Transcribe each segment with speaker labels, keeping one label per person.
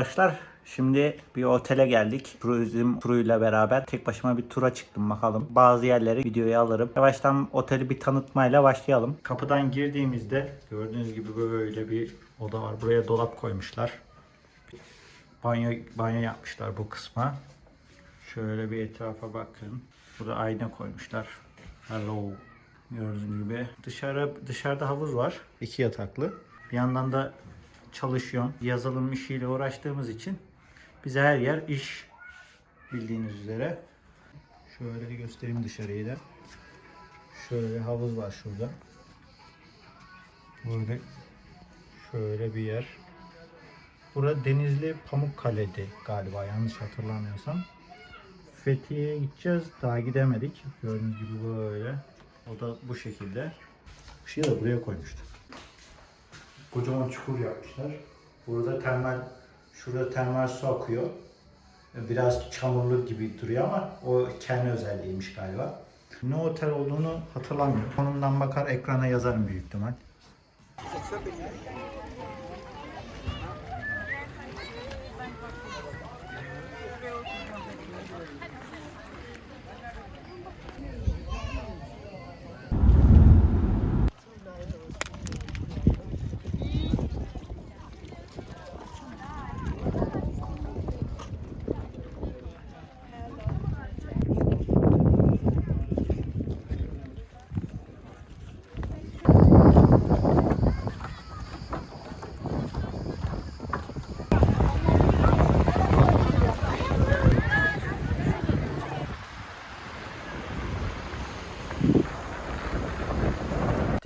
Speaker 1: arkadaşlar. Şimdi bir otele geldik. Turizm turuyla beraber tek başıma bir tura çıktım bakalım. Bazı yerleri videoya alırım. Yavaştan oteli bir tanıtmayla başlayalım. Kapıdan girdiğimizde gördüğünüz gibi böyle bir oda var. Buraya dolap koymuşlar. Banyo banyo yapmışlar bu kısma. Şöyle bir etrafa bakın. Burada ayna koymuşlar. Hello. Gördüğünüz gibi. Dışarı dışarıda havuz var. İki yataklı. Bir yandan da çalışıyorum. Yazılım işiyle uğraştığımız için bize her yer iş bildiğiniz üzere. Şöyle göstereyim dışarıyı da. Şöyle havuz var şurada. Böyle şöyle bir yer. Burada Denizli Pamukkale'di galiba yanlış hatırlamıyorsam. Fethiye'ye gideceğiz. Daha gidemedik. Gördüğünüz gibi böyle. O da bu şekilde. Işığı da buraya koymuştu. Kocaman çukur yapmışlar. Burada termal, şurada termal su akıyor. Biraz çamurlu gibi duruyor ama o kendi özelliğiymiş galiba. Ne otel olduğunu hatırlamıyorum. Konumdan bakar ekrana yazarım büyük ihtimal.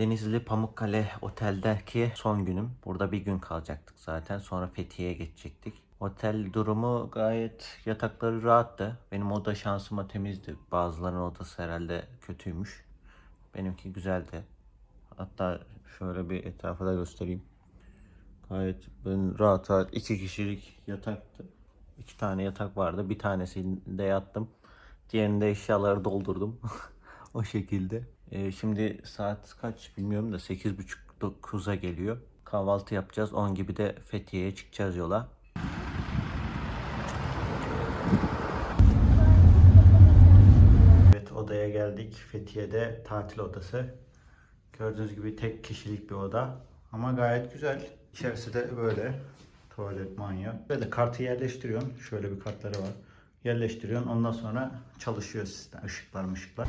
Speaker 1: Denizli Pamukkale Otel'deki son günüm. Burada bir gün kalacaktık zaten. Sonra Fethiye'ye geçecektik. Otel durumu gayet yatakları rahattı. Benim oda şansıma temizdi. Bazılarının odası herhalde kötüymüş. Benimki güzeldi. Hatta şöyle bir etrafı da göstereyim. Gayet ben rahat rahat iki kişilik yataktı. İki tane yatak vardı. Bir tanesinde yattım. Diğerinde eşyaları doldurdum. o şekilde. Ee, şimdi saat kaç bilmiyorum da 8.30-9'a geliyor. Kahvaltı yapacağız. 10 gibi de Fethiye'ye çıkacağız yola. Evet odaya geldik. Fethiye'de tatil odası. Gördüğünüz gibi tek kişilik bir oda. Ama gayet güzel. İçerisi de böyle. Tuvalet, banyo. Böyle kartı yerleştiriyorsun. Şöyle bir kartları var. Yerleştiriyorsun. Ondan sonra çalışıyor sistem. Işıklar ışıklar.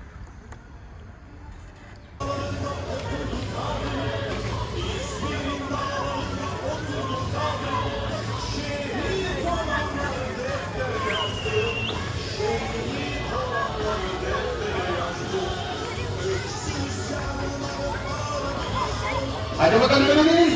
Speaker 2: ¡Vamos
Speaker 1: a ver,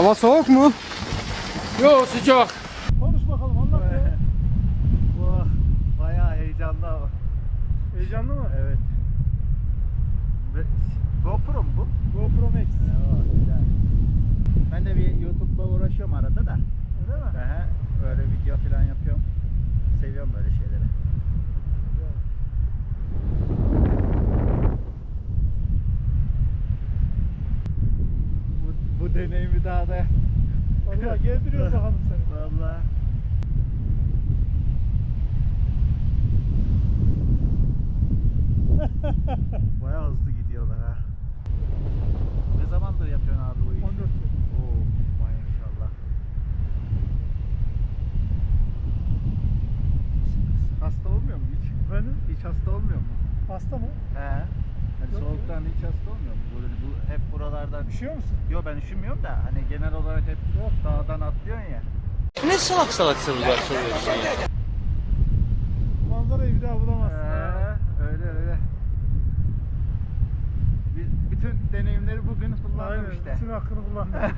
Speaker 2: Hava soğuk mu?
Speaker 3: Yo sıcak.
Speaker 2: Valla gezdiriyoruz bakalım seni.
Speaker 3: Vallahi.
Speaker 2: Üşüyor musun?
Speaker 3: Yok ben üşümüyorum da hani genel olarak hep dağdan atlıyorsun ya.
Speaker 4: Ne salak salak sorular soruyorsun ya.
Speaker 2: Manzarayı bir daha bulamazsın.
Speaker 3: Ee, öyle öyle. Biz bütün deneyimleri bugün kullandım
Speaker 2: Aynen.
Speaker 3: işte.
Speaker 2: Tüm hakkını kullandın.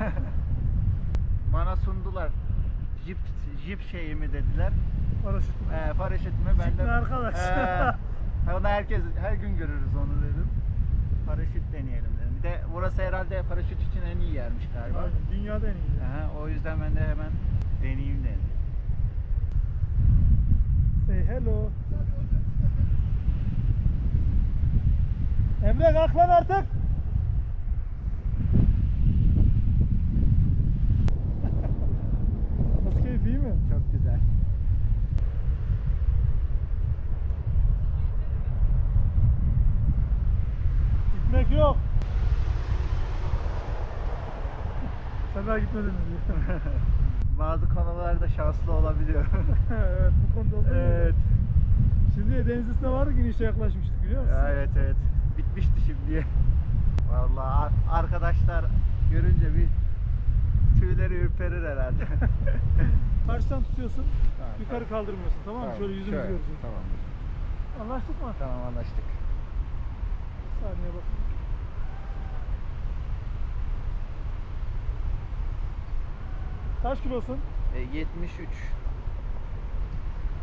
Speaker 3: Bana sundular. Jip jip şeyi mi dediler.
Speaker 2: Paraşüt mü?
Speaker 3: Ee, paraşüt mü? Ben
Speaker 2: Jip
Speaker 3: de
Speaker 2: arkadaş?
Speaker 3: Ee, onu herkes her gün görürüz onu dedim. Paraşüt deneyelim de burası herhalde paraşüt için en iyi yermiş galiba.
Speaker 2: Aynen. Dünyada en iyi.
Speaker 3: Aha, o yüzden ben de hemen deneyeyim dedim.
Speaker 2: Say hello. Emre kalk lan artık. Nasıl keyif iyi mi?
Speaker 3: Çok güzel.
Speaker 2: Gitmek yok. Sen daha gitmedin mi diyor.
Speaker 3: Bazı konularda şanslı olabiliyor.
Speaker 2: evet bu konuda gibi.
Speaker 3: evet.
Speaker 2: Şimdi deniz üstüne vardık inişe yaklaşmıştık biliyor musun?
Speaker 3: Evet evet. Bitmişti şimdi. Vallahi ar- arkadaşlar görünce bir tüyleri ürperir herhalde.
Speaker 2: Karşıdan tutuyorsun,
Speaker 3: Tamam,
Speaker 2: yukarı kaldırmıyorsun tamam mı? Şöyle yüzümüzü görecek.
Speaker 3: Tamam.
Speaker 2: Anlaştık mı?
Speaker 3: Tamam anlaştık.
Speaker 2: Bir saniye bakın. Kaç kilosun?
Speaker 3: E, 73.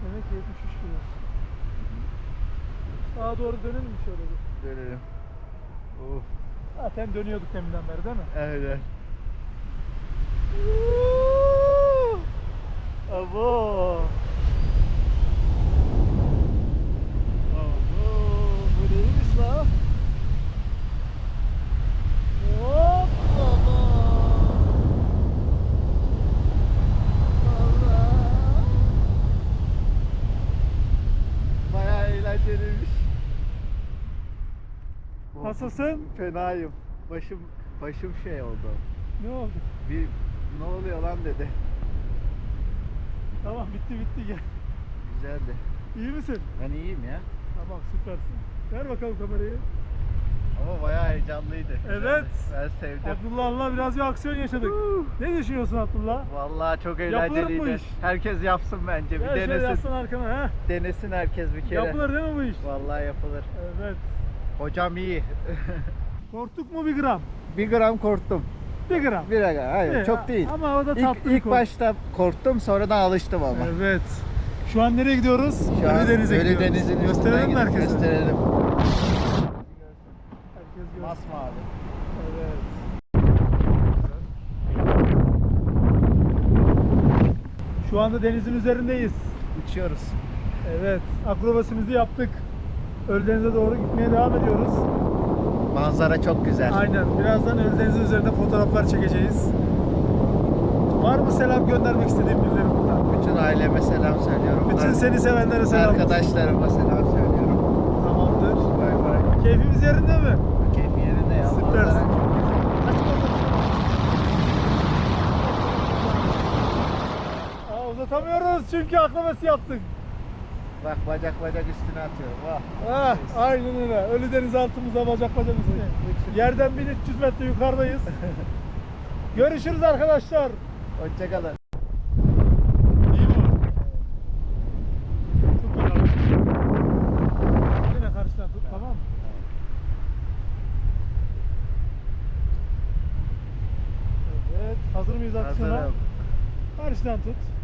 Speaker 2: Demek ki 73 kilosun. Sağa doğru dönelim mi şöyle bir?
Speaker 3: Dönelim. Uf.
Speaker 2: Zaten dönüyorduk deminden beri değil mi?
Speaker 3: Evet. Abo. Bu neymiş la?
Speaker 2: Hop baba.
Speaker 3: Bayağı eğlenceliymiş.
Speaker 2: Nasılsın?
Speaker 3: Fenayım. Başım başım şey oldu.
Speaker 2: Ne oldu?
Speaker 3: Bir ne oluyor lan dedi.
Speaker 2: Tamam bitti bitti gel.
Speaker 3: Güzeldi.
Speaker 2: İyi misin?
Speaker 3: Ben iyiyim ya.
Speaker 2: Tamam süpersin. Ver bakalım kamerayı.
Speaker 3: Ama bayağı heyecanlıydı.
Speaker 2: Evet.
Speaker 3: Ben sevdim.
Speaker 2: Abdullah'la biraz bir aksiyon yaşadık. ne düşünüyorsun Abdullah?
Speaker 3: Vallahi çok
Speaker 2: Yapılır mı bu
Speaker 3: eğlenceliydi.
Speaker 2: iş?
Speaker 3: Herkes yapsın bence. Bir
Speaker 2: Gel şöyle
Speaker 3: denesin.
Speaker 2: yaslan arkana ha.
Speaker 3: Denesin herkes bir kere.
Speaker 2: Yapılır değil mi bu iş?
Speaker 3: Vallahi yapılır.
Speaker 2: Evet.
Speaker 3: Hocam iyi.
Speaker 2: Korktuk mu bir gram?
Speaker 3: bir gram korktum.
Speaker 2: Bir gram.
Speaker 3: Bir gram. Hayır
Speaker 2: İyi,
Speaker 3: çok değil.
Speaker 2: Ama o da tatlı
Speaker 3: İlk, ilk
Speaker 2: korku.
Speaker 3: başta korktum sonradan alıştım ama.
Speaker 2: Evet. Şu an nereye gidiyoruz?
Speaker 3: Şu
Speaker 2: Ölüdeniz'e
Speaker 3: Ölü
Speaker 2: gidiyoruz.
Speaker 3: Deniz'in
Speaker 2: Gösterelim mi herkese?
Speaker 3: Gösterelim. Masmavi.
Speaker 2: Evet. Şu anda denizin üzerindeyiz.
Speaker 3: Uçuyoruz.
Speaker 2: Evet. Akrobasimizi yaptık. Ölüdeniz'e doğru gitmeye devam ediyoruz.
Speaker 3: Manzara çok güzel.
Speaker 2: Aynen. Birazdan Ölüdeniz'in üzerinde fotoğraflar çekeceğiz. Var mı selam göndermek istediğin birileri buradan?
Speaker 3: Bütün aileme selam söylüyorum.
Speaker 2: Bütün
Speaker 3: Ar-
Speaker 2: seni sevenlere selam.
Speaker 3: Arkadaşlarıma selam söylüyorum.
Speaker 2: Tamamdır.
Speaker 3: Bay bay.
Speaker 2: Keyfimiz yerinde mi?
Speaker 3: Keyfi yerinde ya.
Speaker 2: Süpersin.
Speaker 3: Manzara çok güzel.
Speaker 2: Aa, uzatamıyoruz çünkü akrobasi yaptık.
Speaker 3: Bak bacak bacak üstüne atıyorum. Vah.
Speaker 2: Ah, aynen öyle. Ölü deniz altımızda bacak bacak üstüne. Yerden 1300 metre yukarıdayız. Görüşürüz arkadaşlar.
Speaker 3: Hoşçakalın.
Speaker 2: Hazır mıyız aksiyona? Karşıdan tut.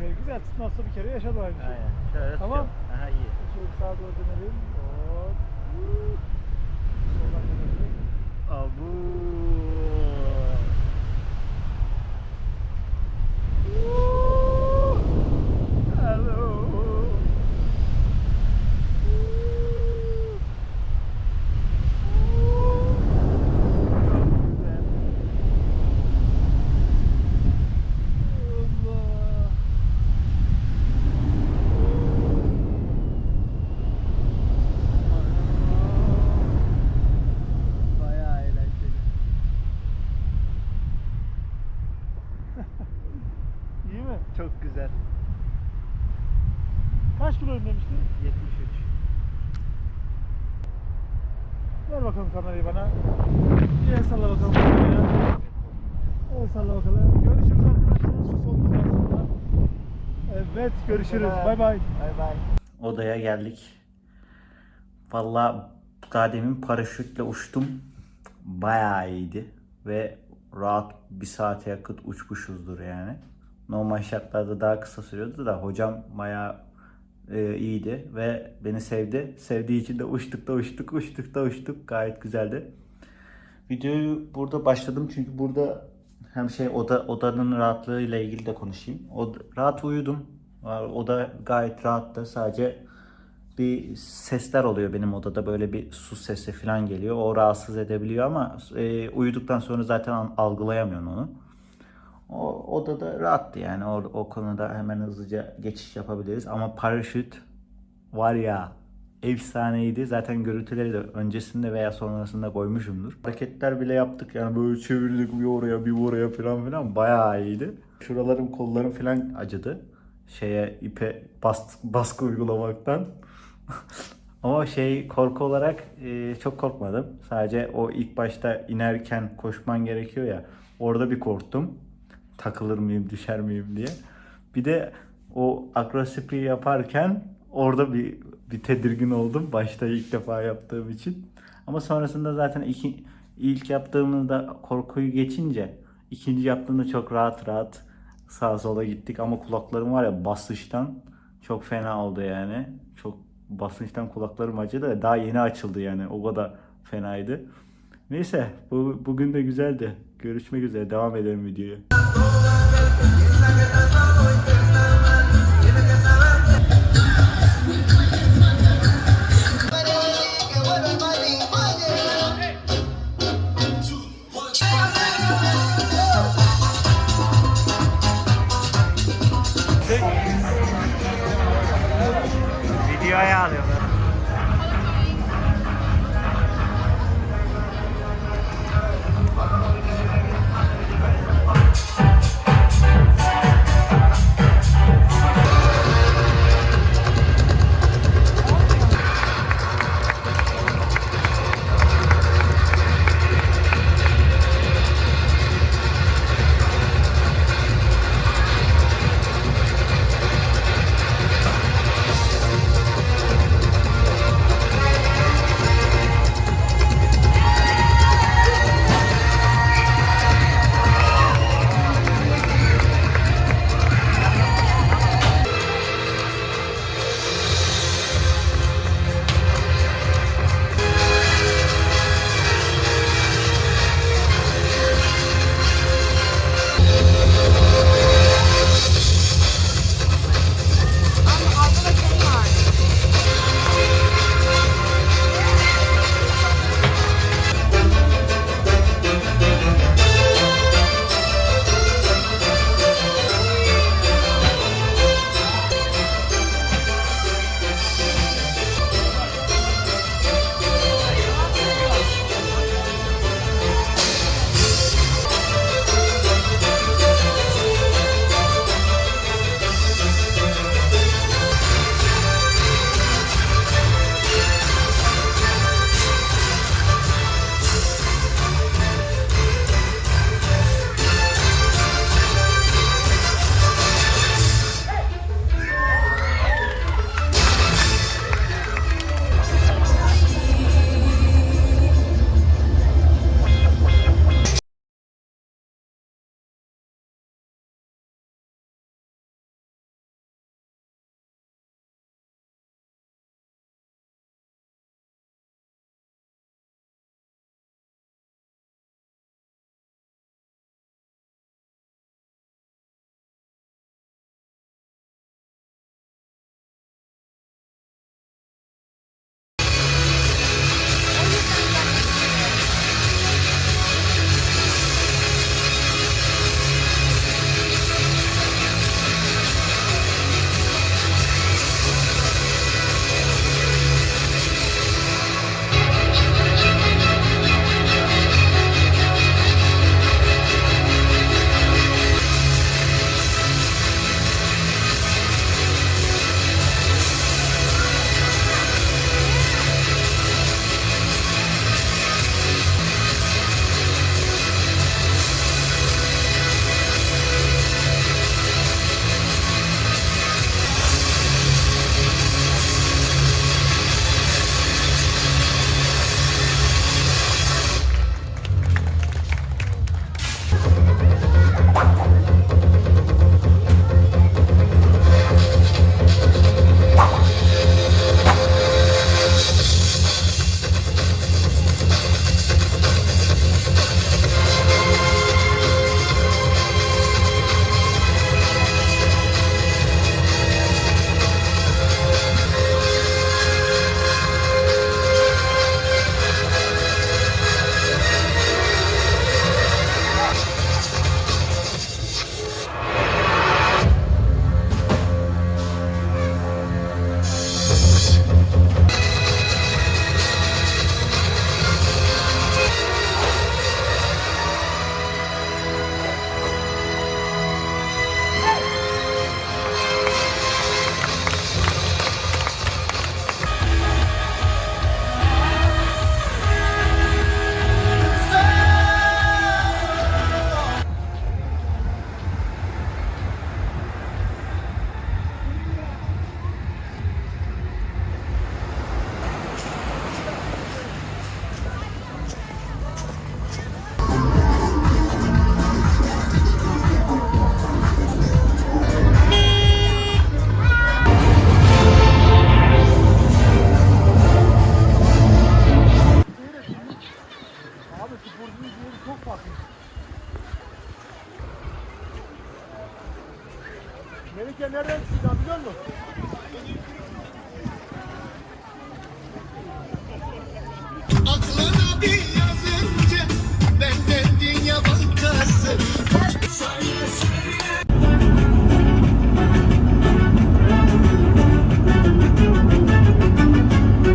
Speaker 2: Şöyle. Güzel tutmazsa bir kere yaşadı aynı şey.
Speaker 3: Aynen. Şöyle
Speaker 2: Tamam.
Speaker 3: tutuyorum. Aha iyi.
Speaker 2: Şöyle sağa doğru dönelim. Hop. Soldan dönelim.
Speaker 3: Abu.
Speaker 2: Güzel. Kaç kiloyum demiştin?
Speaker 1: 73.
Speaker 2: Ver bakalım kamerayı bana. Bir el salla bakalım kameraya. El salla bakalım. Görüşürüz arkadaşlar. Şu solumuz aslında. Evet görüşürüz. Bay bay.
Speaker 1: Bay bay. Odaya geldik. Valla daha demin paraşütle uçtum. Bayağı iyiydi. Ve rahat bir saate yakın uçmuşuzdur yani. Normal şartlarda daha kısa sürüyordu da hocam bayağı e, iyiydi ve beni sevdi. Sevdiği için de uçtuk da uçtuk, uçtuk da uçtuk. Gayet güzeldi. Videoyu burada başladım çünkü burada hem şey oda odanın rahatlığıyla ilgili de konuşayım. O, rahat uyudum. Oda gayet rahattı. Sadece bir sesler oluyor benim odada böyle bir su sesi falan geliyor. O rahatsız edebiliyor ama e, uyuduktan sonra zaten algılayamıyorsun onu. O odada rahattı yani o, o konuda hemen hızlıca geçiş yapabiliriz ama paraşüt var ya efsaneydi. Zaten görüntüleri de öncesinde veya sonrasında koymuşumdur. Hareketler bile yaptık yani böyle çevirdik bir oraya bir oraya falan filan bayağı iyiydi. Şuralarım kollarım falan acıdı. Şeye ipe bas, baskı uygulamaktan. Ama şey korku olarak e, çok korkmadım. Sadece o ilk başta inerken koşman gerekiyor ya. Orada bir korktum. Takılır mıyım, düşer miyim diye. Bir de o akrostipi yaparken orada bir bir tedirgin oldum. Başta ilk defa yaptığım için. Ama sonrasında zaten iki, ilk yaptığımda korkuyu geçince ikinci yaptığımda çok rahat rahat sağa sola gittik. Ama kulaklarım var ya basıştan çok fena oldu yani. Çok basınçtan kulaklarım acıdı. Daha yeni açıldı yani. O kadar fenaydı. Neyse bu, bugün de güzeldi. Görüşmek üzere. Devam edelim videoya. Videoya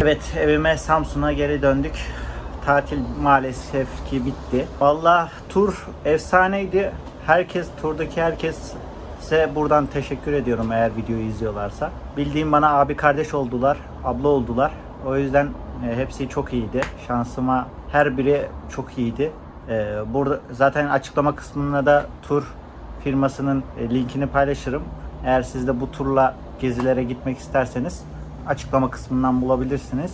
Speaker 1: Evet evime Samsun'a geri döndük. Tatil maalesef ki bitti. Valla tur efsaneydi. Herkes turdaki herkes size buradan teşekkür ediyorum eğer videoyu izliyorlarsa. Bildiğim bana abi kardeş oldular, abla oldular. O yüzden e, hepsi çok iyiydi. Şansıma her biri çok iyiydi. E, burada zaten açıklama kısmında da tur firmasının e, linkini paylaşırım. Eğer siz de bu turla gezilere gitmek isterseniz açıklama kısmından bulabilirsiniz.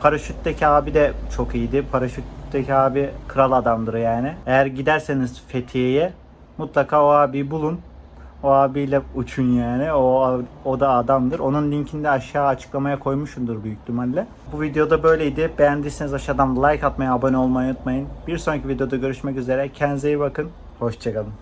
Speaker 1: Paraşütteki abi de çok iyiydi. Paraşütteki abi kral adamdır yani. Eğer giderseniz Fethiye'ye mutlaka o abiyi bulun. O abiyle uçun yani. O, o da adamdır. Onun linkini de aşağı açıklamaya koymuşumdur büyük ihtimalle. Bu videoda böyleydi. Beğendiyseniz aşağıdan like atmayı, abone olmayı unutmayın. Bir sonraki videoda görüşmek üzere. Kendinize iyi bakın. Hoşçakalın.